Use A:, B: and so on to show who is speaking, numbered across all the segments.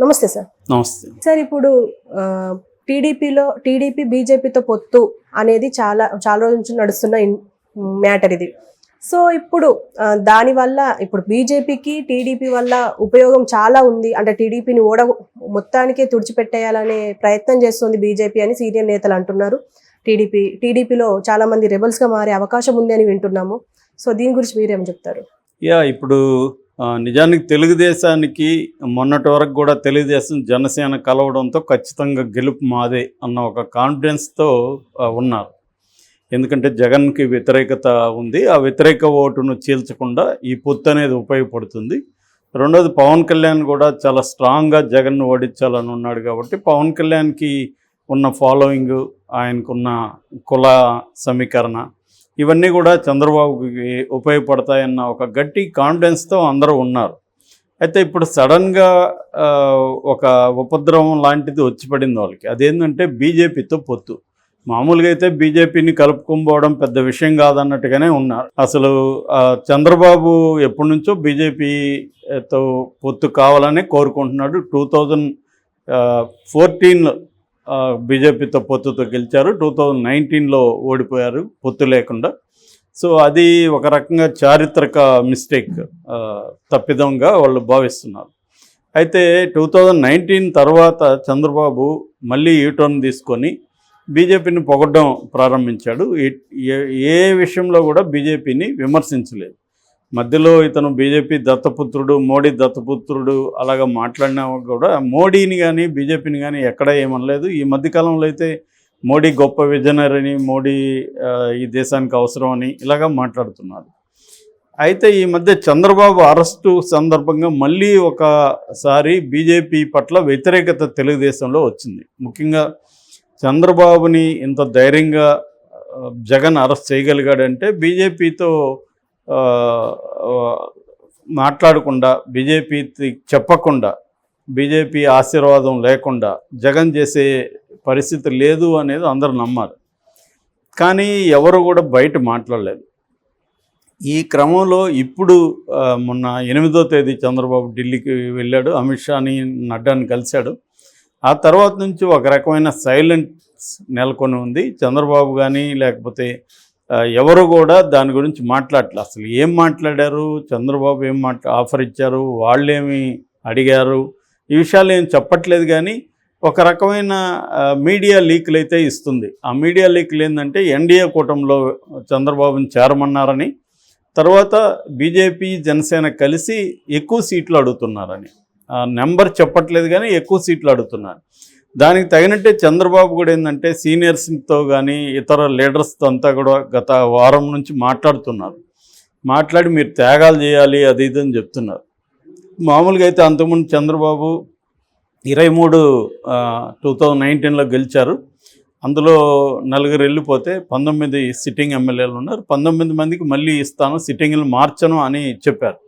A: నమస్తే సార్.
B: నమస్తే.
A: సార్ ఇప్పుడు ఆ, టీడీపీలో టీడీపీ బీజేపీతో పొత్తు అనేది చాలా చాలా రోజుల నుంచి నడుస్తున్న మ్యాటర్ ఇది. సో ఇప్పుడు ఆ, దానివల్ల ఇప్పుడు బీజేపీకి టీడీపీ వల్ల ఉపయోగం చాలా ఉంది. అంటే టీడీపీని ఓడ మొత్తానికే తుడిచిపెట్టేయాలనే ప్రయత్నం చేస్తుంది బీజేపీ అని సీనియర్ నేతలు అంటున్నారు. టీడీపీ టీడీపీలో చాలా మంది రెబల్స్గా మారే అవకాశం ఉంది అని వింటున్నాము. సో దీని గురించి మీరేం చెప్తారు?
B: యా ఇప్పుడు నిజానికి తెలుగుదేశానికి మొన్నటి వరకు కూడా తెలుగుదేశం జనసేన కలవడంతో ఖచ్చితంగా గెలుపు మాదే అన్న ఒక కాన్ఫిడెన్స్తో ఉన్నారు. ఎందుకంటే జగన్కి వ్యతిరేకత ఉంది. ఆ వ్యతిరేక ఓటును చీల్చకుండా ఈ పొత్తు అనేది ఉపయోగపడుతుంది. రెండోది పవన్ కళ్యాణ్ కూడా చాలా స్ట్రాంగ్గా జగన్ను ఓడించాలని ఉన్నాడు కాబట్టి పవన్ కళ్యాణ్కి ఉన్న ఫాలోయింగ్ ఆయనకున్న కుల సమీకరణ ఇవన్నీ కూడా చంద్రబాబుకి ఉపయోగపడతాయన్న ఒక గట్టి కాన్ఫిడెన్స్తో అందరూ ఉన్నారు. అయితే ఇప్పుడు సడన్గా ఒక ఉపద్రవం లాంటిది వచ్చి పడింది వాళ్ళకి. అదేంటంటే బీజేపీతో పొత్తు. మామూలుగా అయితే బీజేపీని కలుపుకోబోవడం పెద్ద విషయం కాదన్నట్టుగానే ఉన్నారు. అసలు చంద్రబాబు ఎప్పటి నుంచో బీజేపీతో పొత్తు కావాలని కోరుకుంటున్నాడు. టూ థౌజండ్ ఫోర్టీన్లో బీజేపీతో పొత్తుతో గెలిచారు. టూ థౌజండ్ నైన్టీన్లో ఓడిపోయారు పొత్తు లేకుండా. సో అది ఒక రకంగా చారిత్రక మిస్టేక్ తప్పిదంగా వాళ్ళు భావిస్తున్నారు. అయితే టూ థౌజండ్ నైన్టీన్ తర్వాత చంద్రబాబు మళ్ళీ యూటర్న్ తీసుకొని బీజేపీని పొగడ్డం ప్రారంభించాడు. ఏ- ఏ- ఏ విషయంలో కూడా బీజేపీని విమర్శించలేదు. మధ్యలో ఇతను బీజేపీ దత్తపుత్రుడు మోడీ దత్తపుత్రుడు అలాగా మాట్లాడినా కూడా మోడీని కానీ బీజేపీని కానీ ఎక్కడ ఏమనలేదు. ఈ మధ్యకాలంలో అయితే మోడీ గొప్ప విజనరీని మోడీ ఈ దేశానికి అవసరం అని ఇలాగా మాట్లాడుతున్నారు. అయితే ఈ మధ్య చంద్రబాబు అరెస్టు సందర్భంగా మళ్ళీ ఒకసారి బీజేపీ పట్ల వ్యతిరేకత తెలుగుదేశంలో వచ్చింది. ముఖ్యంగా చంద్రబాబుని ఇంత ధైర్యంగా జగన్ అరెస్ట్ చేయగలిగాడంటే బీజేపీతో మాట్లాడకుండా బీజేపీ చెప్పకుండా బీజేపీ ఆశీర్వాదం లేకుండా జగన్ చేసే పరిస్థితి లేదు అనేది అందరూ నమ్మారు కానీ ఎవరు కూడా బయట మాట్లాడలేదు. ఈ క్రమంలో ఇప్పుడు మొన్న ఎనిమిదో తేదీ చంద్రబాబు ఢిల్లీకి వెళ్ళాడు అమిత్ షాని నడ్డాని కలిశాడు. ఆ తర్వాత నుంచి ఒక రకమైన సైలెన్స్ నెలకొని ఉంది. చంద్రబాబు కానీ లేకపోతే ఎవరు కూడా దాని గురించి మాట్లాడలే అసలు ఏం మాట్లాడారు? చంద్రబాబు ఏం మాట్లా ఆఫర్ ఇచ్చారు? వాళ్ళేమి అడిగారు? ఈ విషయాలు ఏం చెప్పట్లేదు కానీ ఒక రకమైన మీడియా లీకులు అయితే ఇస్తుంది. ఆ మీడియా లీకులు ఏంటంటే ఎన్డీఏ కూటమిలో చంద్రబాబుని చేరమన్నారని తర్వాత బీజేపీ జనసేన కలిసి ఎక్కువ సీట్లు అడుగుతున్నారని. ఆ నెంబర్ చెప్పట్లేదు కానీ ఎక్కువ సీట్లు అడుగుతున్నారు. దానికి తగినట్టే చంద్రబాబు కూడా ఏంటంటే సీనియర్స్తో కానీ ఇతర లీడర్స్తో అంతా కూడా గత వారం నుంచి మాట్లాడుతున్నారు. మాట్లాడి మీరు త్యాగాలు చేయాలి అది ఇది అని చెప్తున్నారు. మామూలుగా అయితే అంతకుముందు చంద్రబాబు ఇరవై మూడు టూ థౌజండ్ నైన్టీన్లో గెలిచారు. అందులో నలుగురు వెళ్ళిపోతే పంతొమ్మిది సిట్టింగ్ ఎమ్మెల్యేలు ఉన్నారు. పంతొమ్మిది మందికి మళ్ళీ ఇస్తాను సిట్టింగ్లు మార్చను అని చెప్పారు.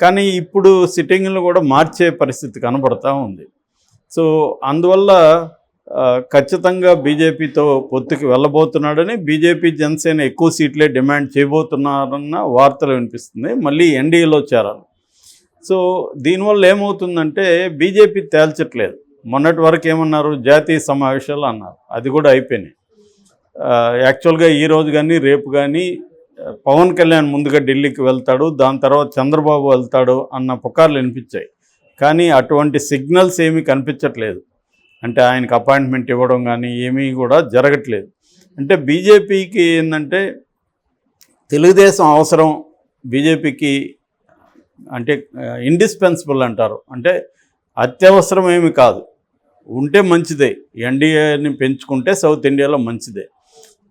B: కానీ ఇప్పుడు సిట్టింగ్లు కూడా మార్చే పరిస్థితి కనబడతా ఉంది. సో అందువల్ల ఖచ్చితంగా బీజేపీతో పొత్తుకి వెళ్ళబోతున్నాడని బీజేపీ జనసేన ఎక్కువ సీట్లే డిమాండ్ చేయబోతున్నారన్న వార్తలు వినిపిస్తుంది. మళ్ళీ ఎన్డీఏలో చేరాలి. సో దీనివల్ల ఏమవుతుందంటే బీజేపీ తేల్చట్లేదు. మొన్నటి వరకు ఏమన్నారు? జాతీయ సమావేశాలు అన్నారు. అది కూడా అయిపోయినాయి. యాక్చువల్గా ఈ రోజు కానీ రేపు కానీ పవన్ కళ్యాణ్ ముందుగా ఢిల్లీకి వెళ్తాడు. దాని తర్వాత చంద్రబాబు వెళ్తాడు అన్న పుకార్లు వినిపించాయి. కానీ అటువంటి సిగ్నల్స్ ఏమీ కనిపించట్లేదు. అంటే ఆయనకు అపాయింట్మెంట్ ఇవ్వడం కానీ ఏమీ కూడా జరగట్లేదు. అంటే బీజేపీకి ఏంటంటే తెలుగుదేశం అవసరం బీజేపీకి అంటే ఇండిస్పెన్సిబుల్ అంటారు. అంటే అత్యవసరం ఏమి కాదు. ఉంటే మంచిదే. ఎన్డీఏని పెంచుకుంటే సౌత్ ఇండియాలో మంచిదే.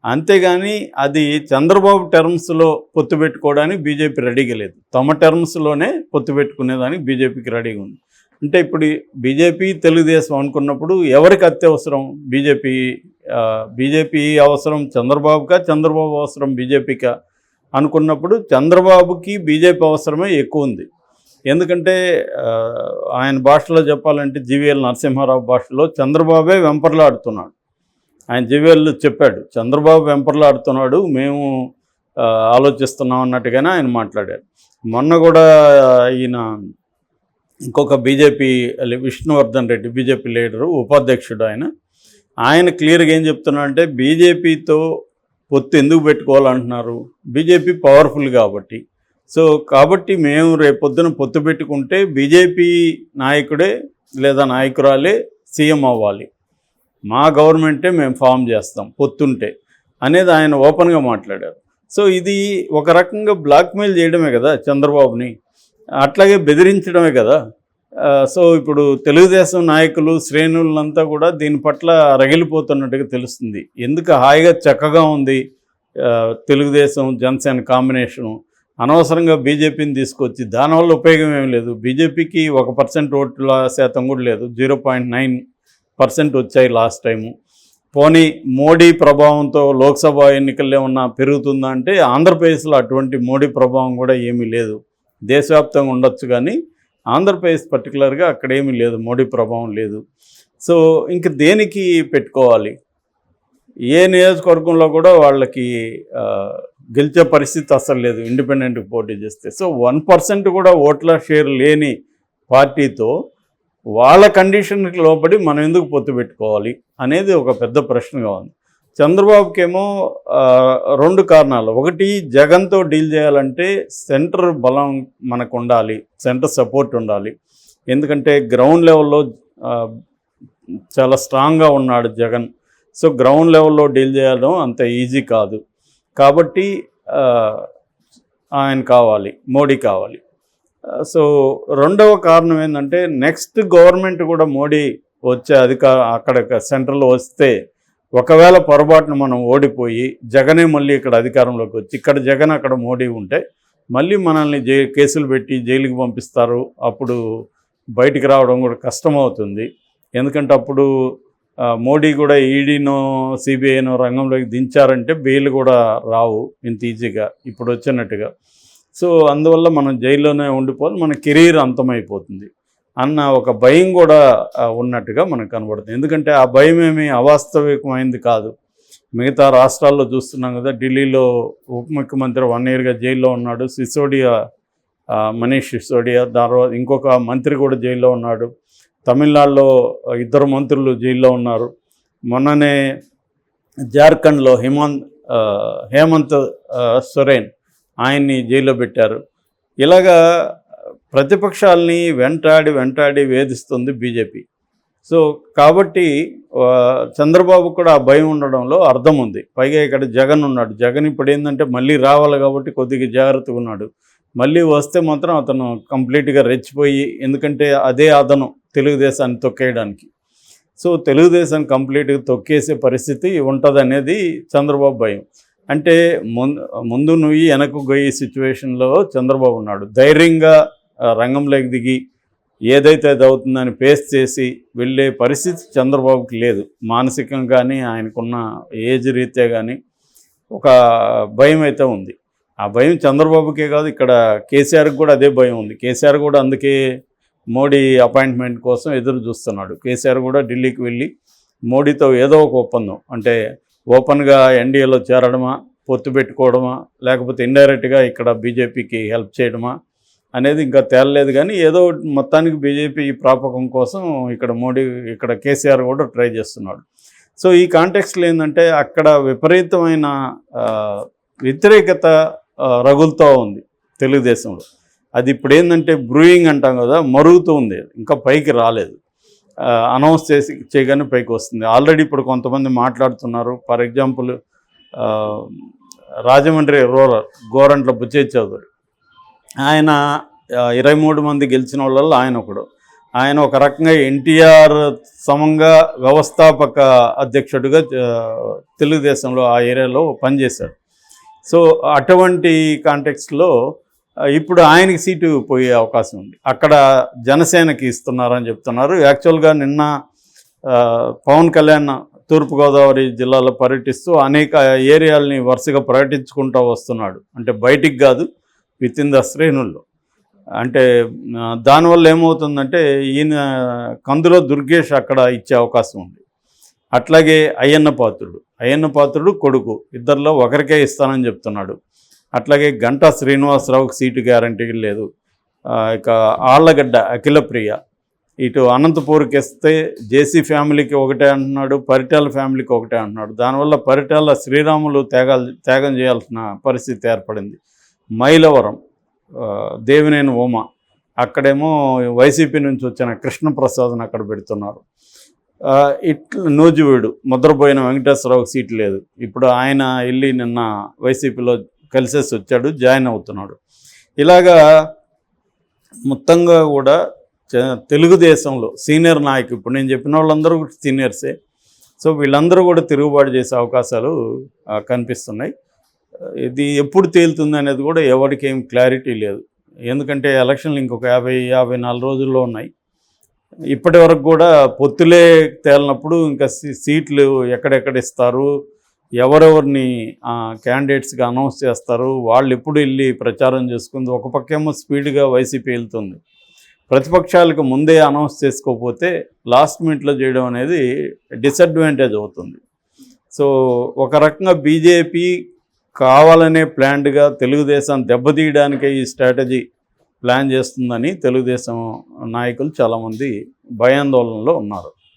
B: అంతేగాని అది చంద్రబాబు టర్మ్స్లో పొత్తు పెట్టుకోవడానికి బీజేపీ రెడీగా లేదు. తమ టర్మ్స్లోనే పొత్తు పెట్టుకునేదానికి బీజేపీకి రెడీగా ఉంది. అంటే ఇప్పుడు బీజేపీ తెలుగుదేశం అనుకున్నప్పుడు ఎవరికి అత్యవసరం? బీజేపీ బీజేపీ అవసరం చంద్రబాబుకా? చంద్రబాబు అవసరం బీజేపీకా? అనుకున్నప్పుడు చంద్రబాబుకి బీజేపీ అవసరమే ఎక్కువ ఉంది. ఎందుకంటే ఆయన భాషలో చెప్పాలంటే జీవీఎల్ నరసింహారావు భాషలో చంద్రబాబే వెంపర్లాడుతున్నాడు. ఆయన జీవీఎల్ చెప్పాడు చంద్రబాబు వెంపర్లాడుతున్నాడు మేము ఆలోచిస్తున్నాం అన్నట్టుగానే ఆయన మాట్లాడాడు. మొన్న కూడా ఈయన ఇంకొక BJP Vishnuvardhan Reddy BJP leader ఉపాధ్యక్షుడు ఆయన. ఆయన క్లియర్గా ఏం చెప్తున్నా అంటే బీజేపీతో పొత్తు ఎందుకు పెట్టుకోవాలంటున్నారు? బీజేపీ పవర్ఫుల్ కాబట్టి. సో కాబట్టి మేము రేపొద్దున పొత్తు పెట్టుకుంటే బీజేపీ నాయకుడే లేదా నాయకురాలే సీఎం అవ్వాలి. మా గవర్నమెంటే మేము ఫామ్ చేస్తాం పొత్తుంటే అనేది ఆయన ఓపెన్గా మాట్లాడారు. సో ఇది ఒక రకంగా బ్లాక్మెయిల్ చేయడమే కదా చంద్రబాబుని. అట్లాగే బెదిరించడమే కదా. సో ఇప్పుడు తెలుగుదేశం నాయకులు శ్రేణులంతా కూడా దీని పట్ల రగిలిపోతున్నట్టుగా తెలుస్తుంది. ఎందుకు హాయిగా చక్కగా ఉంది తెలుగుదేశం జనసేన కాంబినేషను? అనవసరంగా బీజేపీని తీసుకొచ్చి దానివల్ల ఉపయోగం ఏం లేదు. బీజేపీకి ఒక పర్సెంట్ ఓట్ల శాతం కూడా లేదు జీరో పాయింట్ నైన్ పర్సెంట్ వచ్చాయి లాస్ట్ టైము. పోనీ మోడీ ప్రభావంతో లోక్సభ ఎన్నికల్లో ఏమన్నా పెరుగుతుందా అంటే ఆంధ్రప్రదేశ్లో అటువంటి మోడీ ప్రభావం కూడా ఏమీ లేదు. దేశవ్యాప్తంగా ఉండొచ్చు కానీ ఆంధ్రప్రదేశ్ పర్టికులర్గా అక్కడ ఏమీ లేదు మోడీ ప్రభావం లేదు. సో ఇంక దేనికి పెట్టుకోవాలి? ఏ నియోజకవర్గంలో కూడా వాళ్ళకి గెలిచే పరిస్థితి అసలు లేదు ఇండిపెండెంట్కి పోటీ చేస్తే. సో వన్ పర్సెంట్ కూడా ఓట్ల షేర్ లేని పార్టీతో వాళ్ళ కండిషన్కి లోబడి మనం ఎందుకు పొత్తు పెట్టుకోవాలి అనేది ఒక పెద్ద ప్రశ్నగా ఉంది. చంద్రబాబుకేమో రెండు కారణాలు. ఒకటి జగన్తో డీల్ చేయాలంటే సెంటర్ బలం మనకు ఉండాలి సెంటర్ సపోర్ట్ ఉండాలి. ఎందుకంటే గ్రౌండ్ లెవెల్లో చాలా స్ట్రాంగ్గా ఉన్నాడు జగన్. సో గ్రౌండ్ లెవెల్లో డీల్ చేయడం అంత ఈజీ కాదు. కాబట్టి ఆయన కావాలి మోడీ కావాలి. సో రెండవ కారణం ఏంటంటే నెక్స్ట్ గవర్నమెంట్ కూడా మోడీ వచ్చే అధికార అక్కడ సెంట్రల్లో వస్తే ఒకవేళ పొరపాటున మనం ఓడిపోయి జగనే మళ్ళీ ఇక్కడ అధికారంలోకి వచ్చి ఇక్కడ జగన్ అక్కడ మోడీ ఉంటే మళ్ళీ మనల్ని జై కేసులు పెట్టి జైలుకి పంపిస్తారు. అప్పుడు బయటికి రావడం కూడా కష్టమవుతుంది. ఎందుకంటే అప్పుడు మోడీ కూడా ఈడీనో సిబిఐనో రంగంలోకి దించారంటే బెయిల్ కూడా రావు ఇంత ఈజీగా ఇప్పుడు వచ్చినట్టుగా. సో అందువల్ల మనం జైల్లోనే ఉండిపోవాలి మన కెరీర్ అంతమైపోతుంది అన్న ఒక భయం కూడా ఉన్నట్టుగా మనకు కనబడుతుంది. ఎందుకంటే ఆ భయం ఏమీ అవాస్తవికమైంది కాదు. మిగతా రాష్ట్రాల్లో చూస్తున్నాం కదా ఢిల్లీలో ఉప ముఖ్యమంత్రి వన్ ఇయర్గా జైల్లో ఉన్నాడు సిసోడియా మనీష్ సిసోడియా తర్వాత ఇంకొక మంత్రి కూడా జైల్లో ఉన్నాడు. తమిళనాడులో ఇద్దరు మంత్రులు జైల్లో ఉన్నారు. మొన్ననే జార్ఖండ్లో హిమంత్ హేమంత్ సొరేన్ ఆయన్ని జైల్లో పెట్టారు. ఇలాగా ప్రతిపక్షాలని వెంటాడి వెంటాడి వేధిస్తుంది బీజేపీ. సో కాబట్టి చంద్రబాబు కూడా ఆ భయం ఉండడంలో అర్థం ఉంది. పైగా ఇక్కడ జగన్ ఉన్నాడు. జగన్ ఇప్పుడు ఏంటంటే మళ్ళీ రావాలి కాబట్టి కొద్దిగా జాగ్రత్తగా ఉన్నాడు. మళ్ళీ వస్తే మాత్రం అతను కంప్లీట్గా రెచ్చిపోయి ఎందుకంటే అదే అదను తెలుగుదేశాన్ని తొక్కేయడానికి. సో తెలుగుదేశాన్ని కంప్లీట్గా తొక్కేసే పరిస్థితి ఉంటుంది అనేది చంద్రబాబు భయం. అంటే ముందు ముందు నువ్వు వెనక్కు గొయ్యి సిచ్యువేషన్లో చంద్రబాబు ఉన్నాడు. ధైర్యంగా రంగంలోకి దిగి ఏదైతే అది అవుతుందని ఫేస్ చేసి వెళ్ళే పరిస్థితి చంద్రబాబుకి లేదు. మానసికంగా కానీ ఆయనకున్న ఏజ్ రీత్యా కానీ ఒక భయం అయితే ఉంది. ఆ భయం చంద్రబాబుకే కాదు ఇక్కడ కేసీఆర్కి కూడా అదే భయం ఉంది. కేసీఆర్ కూడా అందుకే మోడీ అపాయింట్మెంట్ కోసం ఎదురు చూస్తున్నాడు. కేసీఆర్ కూడా ఢిల్లీకి వెళ్ళి మోడీతో ఏదో ఒక ఒప్పందం. అంటే ఓపెన్గా ఎన్డీఏలో చేరడమా పొత్తు పెట్టుకోవడమా లేకపోతే ఇండైరెక్ట్గా ఇక్కడ బీజేపీకి హెల్ప్ చేయడమా అనేది ఇంకా తేలలేదు కానీ ఏదో మొత్తానికి బీజేపీ ప్రాపకం కోసం ఇక్కడ మోడీ ఇక్కడ కేసీఆర్ కూడా ట్రై చేస్తున్నాడు. సో ఈ కాంటెక్స్లో ఏంటంటే అక్కడ విపరీతమైన వ్యతిరేకత ఆ, రగులుతూ ఉంది తెలుగుదేశంలో. అది ఇప్పుడు ఏంటంటే బ్రూయింగ్ అంటాం కదా మరుగుతూ ఉంది. ఇంకా పైకి రాలేదు. అనౌన్స్ చేసి చేయగానే పైకి వస్తుంది. ఆల్రెడీ ఇప్పుడు కొంతమంది మాట్లాడుతున్నారు. For example Rajahmundry rural Gorantla Butchaiah Chowdary. ఆయన ఇరవై మూడు మంది గెలిచిన వాళ్ళల్లో ఆయన ఒకడు. ఆయన ఒక రకంగా ఎన్టీఆర్ సమంగా వ్యవస్థాపక అధ్యక్షుడిగా తెలుగుదేశంలో ఆ ఏరియాలో పనిచేశాడు. సో అటువంటి కాంటెక్స్లో ఇప్పుడు ఆయనకి సీటు పోయే అవకాశం ఉంది. అక్కడ జనసేనకి ఇస్తున్నారని చెప్తున్నారు. యాక్చువల్గా నిన్న పవన్ కళ్యాణ్ తూర్పుగోదావరి జిల్లాలో పర్యటిస్తూ అనేక ఏరియాలని వరుసగా పర్యటించుకుంటూ వస్తున్నాడు. అంటే బయటికి కాదు విత్ ఇన్ ద శ్రేణుల్లో. అంటే దానివల్ల ఏమవుతుందంటే ఈయన కందులో దుర్గేష్ అక్కడ ఇచ్చే అవకాశం ఉంది. అట్లాగే అయ్యన్న పాత్రుడు అయ్యన్న పాత్రుడు కొడుకు ఇద్దరిలో ఒకరికే ఇస్తానని చెప్తున్నాడు. అట్లాగే గంటా శ్రీనివాసరావుకి సీటు గ్యారంటీ లేదు. ఇక ఆళ్ళగడ్డ అఖిలప్రియ. ఇటు అనంతపూర్కి వస్తే జేసీ ఫ్యామిలీకి ఒకటే అంటున్నాడు పరిటాల ఫ్యామిలీకి ఒకటే అంటున్నాడు. దానివల్ల పరిటాల శ్రీరాములు త్యాగాలు త్యాగం చేయాల్సిన పరిస్థితి ఏర్పడింది. మైలవరం దేవినేని ఉమ. అక్కడేమో వైసీపీ నుంచి వచ్చిన కృష్ణప్రసాద్ని అక్కడ పెడుతున్నారు. ఇట్లా నూజివీడు ముద్రపోయిన వెంకటేశ్వరరావుకి సీట్ లేదు. ఇప్పుడు ఆయన వెళ్ళి నిన్న వైసీపీలో కలిసేసి వచ్చాడు జాయిన్ అవుతున్నాడు. ఇలాగా మొత్తంగా కూడా తెలుగుదేశంలో సీనియర్ నాయకులు ఇప్పుడు నేను చెప్పిన వాళ్ళందరూ కూడా సీనియర్సే. సో వీళ్ళందరూ కూడా తిరుగుబాటు చేసే అవకాశాలు కనిపిస్తున్నాయి. ఇది ఎప్పుడు తేలుతుంది అనేది కూడా ఎవరికి ఏం క్లారిటీ లేదు. ఎందుకంటే ఎలక్షన్లు ఇంకొక యాభై యాభై నాలుగు రోజుల్లో ఉన్నాయి. ఇప్పటి వరకు కూడా పొత్తులే తేలినప్పుడు ఇంకా సీ- సీట్లు ఎక్కడెక్కడ ఇస్తారు ఎవరెవరిని క్యాండిడేట్స్గా అనౌన్స్ చేస్తారు వాళ్ళు ఎప్పుడు వెళ్ళి ప్రచారం చేసుకుంది ఒక పక్కేమో స్పీడ్గా వైసీపీ వెళ్తుంది. ప్రతిపక్షాలకు ముందే అనౌన్స్ చేసుకోకపోతే లాస్ట్ మినిట్లో చేయడం అనేది డిసడ్వాంటేజ్ అవుతుంది. సో ఒక రకంగా బీజేపీ కావాలనే ప్లాన్డ్గా తెలుగుదేశం దెబ్బతీయడానికే ఈ స్ట్రాటజీ ప్లాన్ చేస్తుందని తెలుగుదేశం నాయకులు చాలామంది భయాందోళనలో ఉన్నారు.